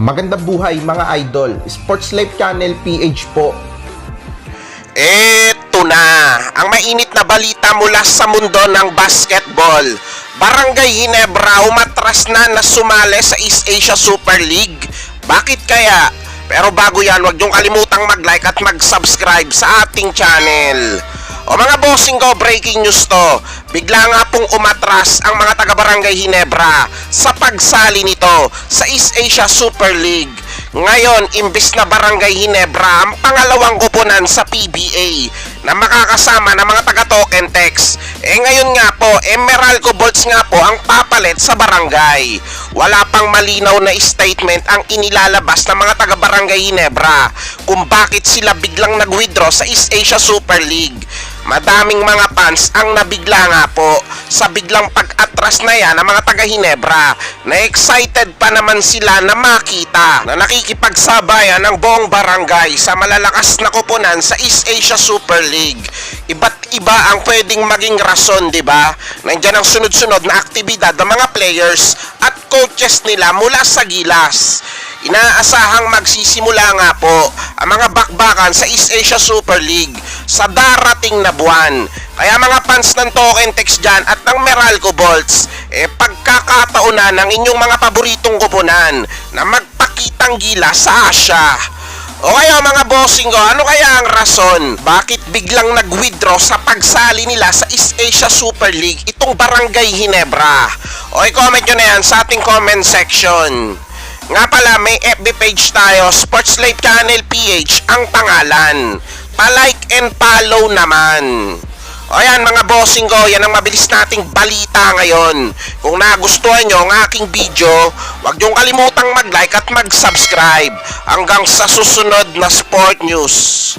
Magandang buhay mga idol. Sports Life Channel PH po. Eto na, ang mainit na balita mula sa mundo ng basketball. Barangay Ginebra umatras na na sumali sa East Asia Super League. Bakit kaya? Pero bago yan, huwag niyong kalimutang mag-like at mag-subscribe sa ating channel. O mga bossing ko, breaking news to. Bigla nga pong umatras ang mga taga-barangay Ginebra sa pagsali nito sa East Asia Super League. Ngayon, imbis na Barangay Ginebra ang pangalawang kupunan sa PBA na makakasama ng mga taga-token text. Eh ngayon nga po, Emeralco Bolts nga po ang papalit sa barangay. Wala pang malinaw na statement ang inilalabas ng mga taga-barangay Ginebra kung bakit sila biglang nag-withdraw sa East Asia Super League. Madaming mga fans ang nabigla nga po sa biglang pag-atras na yan ng mga taga Hinebra na excited pa naman sila na makita na nakikipagsabayan ng buong barangay sa malalakas na kupunan sa East Asia Super League. Iba't iba ang pwedeng maging rason, di ba? Nandiyan ang sunod-sunod na aktibidad ng mga players at coaches nila mula sa Gilas. Inaasahang magsisimula nga po ang mga bakbakan sa East Asia Super League sa darating na buwan. Kaya mga fans ng Token Text dyan at ng Meralco Bolts, eh pagkakataon na ng inyong mga paboritong kupunan na magpakitang gila sa Asia. O kaya mga bossing ko, ano kaya ang rason? Bakit biglang nag-withdraw sa pagsali nila sa East Asia Super League itong Barangay Ginebra? O i-comment nyo na yan sa ating comment section. Nga pala, may FB page tayo, Sports Life Channel PH ang pangalan. Pa-like and follow naman. O yan mga bossing ko, yan ang mabilis nating balita ngayon. Kung nagustuhan nyo ang aking video, huwag niyong kalimutang mag-like at mag-subscribe. Hanggang sa susunod na sport news.